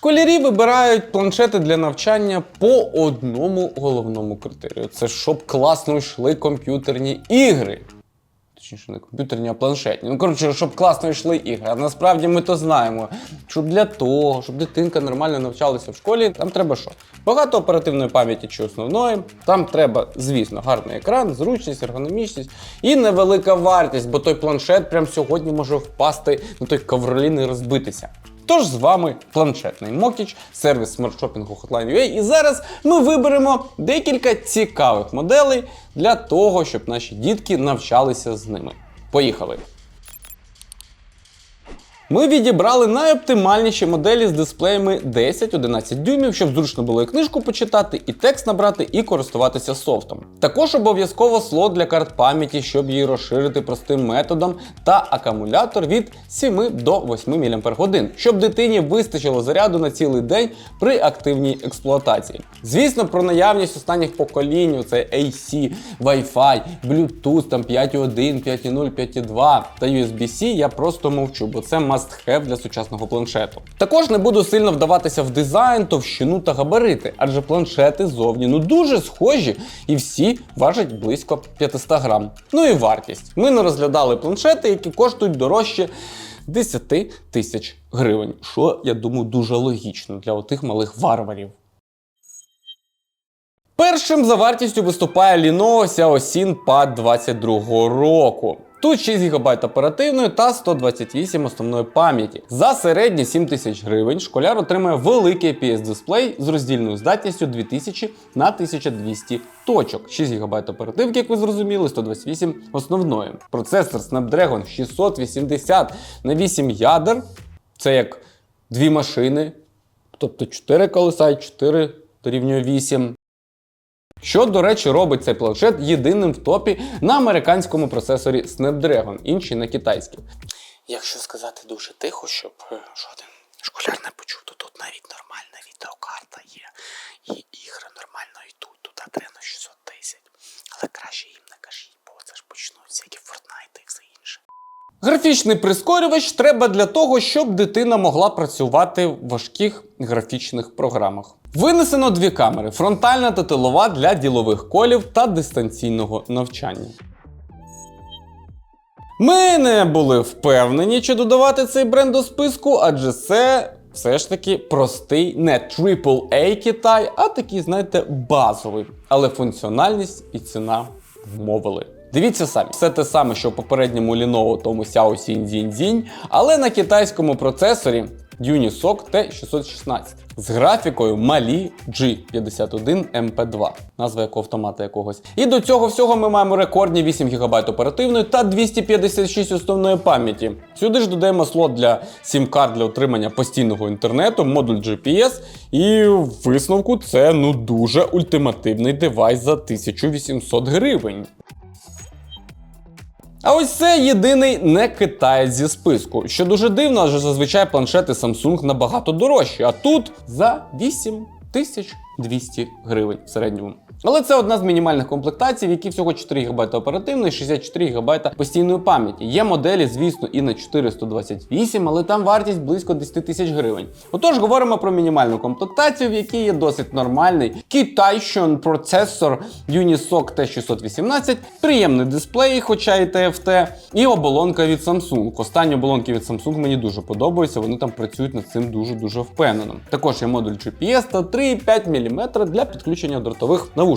Школярі вибирають планшети для навчання по одному головному критерію: це щоб класно йшли комп'ютерні ігри. Точніше, не комп'ютерні, а планшетні. Ну, коротше, щоб класно йшли ігри. А насправді ми то знаємо. Щоб для того, щоб дитинка нормально навчалася в школі, там треба що? Багато оперативної пам'яті чи основної. Там треба, звісно, гарний екран, зручність, ергономічність і невелика вартість, бо той планшет прямо сьогодні може впасти на той ковролін і розбитися. Тож з вами планшетний Мокіч, сервіс смартшопінгу Hotline.ua. І зараз ми виберемо декілька цікавих моделей для того, щоб наші дітки навчалися з ними. Поїхали! Ми відібрали найоптимальніші моделі з дисплеями 10-11 дюймів, щоб зручно було і книжку почитати, і текст набрати, і користуватися софтом. Також обов'язково слот для карт пам'яті, щоб її розширити простим методом, та акумулятор від 7 до 8 мАч, щоб дитині вистачило заряду на цілий день при активній експлуатації. Звісно, про наявність останніх поколінь, це AC, Wi-Fi, Bluetooth, там 5.1, 5.0, 5.2 та USB-C я просто мовчу, бо це must-have для сучасного планшету. Також не буду сильно вдаватися в дизайн, товщину та габарити, адже планшети зовні ну дуже схожі і всі важать близько 500 грам. Ну і вартість. Ми не розглядали планшети, які коштують дорожче 10 тисяч гривень, що я думаю дуже логічно для отих малих варварів. Першим за вартістю виступає Lenovo Xiaosin Pad 22 року. Тут 6 ГБ оперативної та 128 основної пам'яті. За середні 7 тисяч гривень школяр отримає великий IPS дисплей з роздільною здатністю 2000 на 1200 точок. 6 ГБ оперативки, як ви зрозуміли, 128 основної. Процесор Snapdragon 680 на 8 ядер. Це як дві машини, тобто 4 колеса і 4 дорівнює 8. Що, до речі, робить цей планшет єдиним в топі на американському процесорі Snapdragon, інший на китайській. Якщо сказати дуже тихо, щоб е, жоден школяр не почув, то тут навіть нормальна відеокарта є. І ігри нормально йдуть, туди треба на 600 тисяч. Але краще їм не кажіть, бо це ж почнуть всякі Fortnite і все інше. Графічний прискорювач треба для того, щоб дитина могла працювати в важких графічних програмах. Винесено дві камери: фронтальна та тилова для ділових колів та дистанційного навчання. Ми не були впевнені, чи додавати цей бренд до списку, адже це все ж таки простий не AAA Китай, а такий, знаєте, базовий. Але функціональність і ціна вмовили. Дивіться самі, все те саме, що в попередньому Lenovo тому Xiao Xin Zin Zin, але на китайському процесорі Unisoc T616 з графікою Mali G51 MP2, назва якого автомата якогось. І до цього всього ми маємо рекордні 8 ГБ оперативної та 256 основної пам'яті. Сюди ж додаємо слот для сім-карт для отримання постійного інтернету, модуль GPS, і в висновку це ну дуже ультимативний девайс за 1800 гривень. А ось це єдиний не китаєць зі списку, що дуже дивно, адже зазвичай планшети Samsung набагато дорожчі, а тут за 8200 гривень в середньому. Але це одна з мінімальних комплектацій, в якій всього 4 ГБ оперативної, 64 ГБ постійної пам'яті. Є моделі, звісно, і на 428, але там вартість близько 10 тисяч гривень. Отож, говоримо про мінімальну комплектацію, в якій є досить нормальний Kitaition процесор Unisoc T618, приємний дисплей, хоча і TFT, і оболонка від Samsung. Останні оболонки від Samsung мені дуже подобаються, вони там працюють над цим дуже-дуже впевнено. Також є модуль GPS та 3,5 мм для підключення дротових навушників,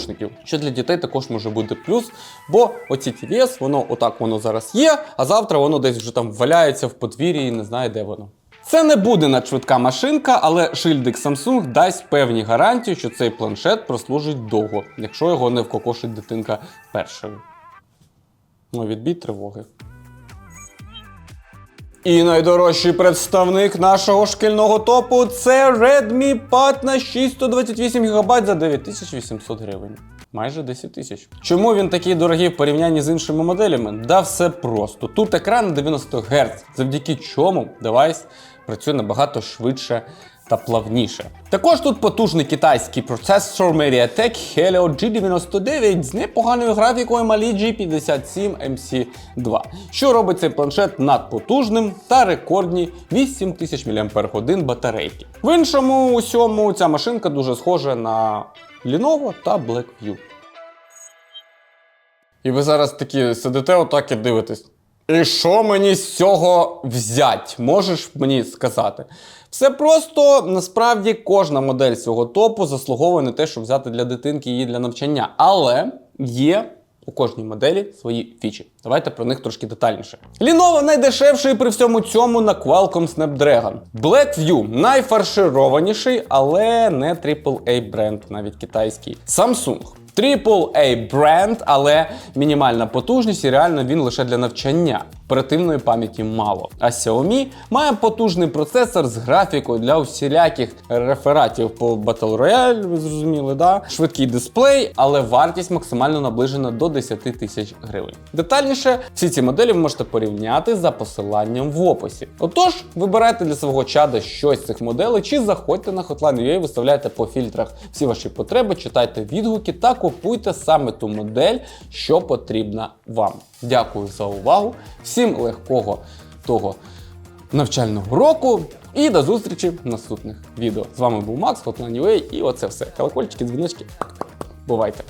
що для дітей також може бути плюс, бо оці TVS, воно отак воно зараз є, а завтра воно десь вже там валяється в подвір'ї і не знає, де воно. Це не буде надшвидка машинка, але шильдик Samsung дасть певні гарантії, що цей планшет прослужить довго, якщо його не вкокошить дитинка першою. Ну, відбій тривоги. І найдорожчий представник нашого шкільного топу це Redmi Pad на 628 ГБ за 9800 гривень. Майже 10 тисяч. Чому він такий дорогий в порівнянні з іншими моделями? Да все просто. Тут екран 90 Гц, завдяки чому девайс працює набагато швидше та плавніше. Також тут потужний китайський процесор MediaTek Helio G99 з непоганою графікою Mali G57 MC2, що робить цей планшет надпотужним та рекордні 8000 мАч батарейки. В іншому усьому ця машинка дуже схожа на Lenovo та Blackview. І ви зараз такі сидите отак і дивитесь. І що мені з цього взять? Можеш мені сказати? Все просто насправді кожна модель цього топу заслуговує на те, щоб взяти для дитинки її для навчання. Але є у кожній моделі свої фічі. Давайте про них трошки детальніше. Lenovo найдешевший при всьому цьому на Qualcomm Snapdragon. Blackview найфаршированіший, але не AAA бренд, навіть китайський. Samsung. AAA бренд, але мінімальна потужність, і реально він лише для навчання. Оперативної пам'яті мало. А Xiaomi має потужний процесор з графікою для усіляких рефератів по Battle Royale, ви зрозуміли, да? Швидкий дисплей, але вартість максимально наближена до 10 тисяч гривень. Детальніше всі ці моделі ви можете порівняти за посиланням в описі. Отож, вибирайте для свого чада щось з цих моделей, чи заходьте на Hotline.ua, виставляйте по фільтрах всі ваші потреби, читайте відгуки та купуйте саме ту модель, що потрібна вам. Дякую за увагу. Всім легкого того навчального року. І до зустрічі в наступних відео. З вами був Макс, Hotline.ua і оце все. Колокольчики, дзвіночки. Бувайте!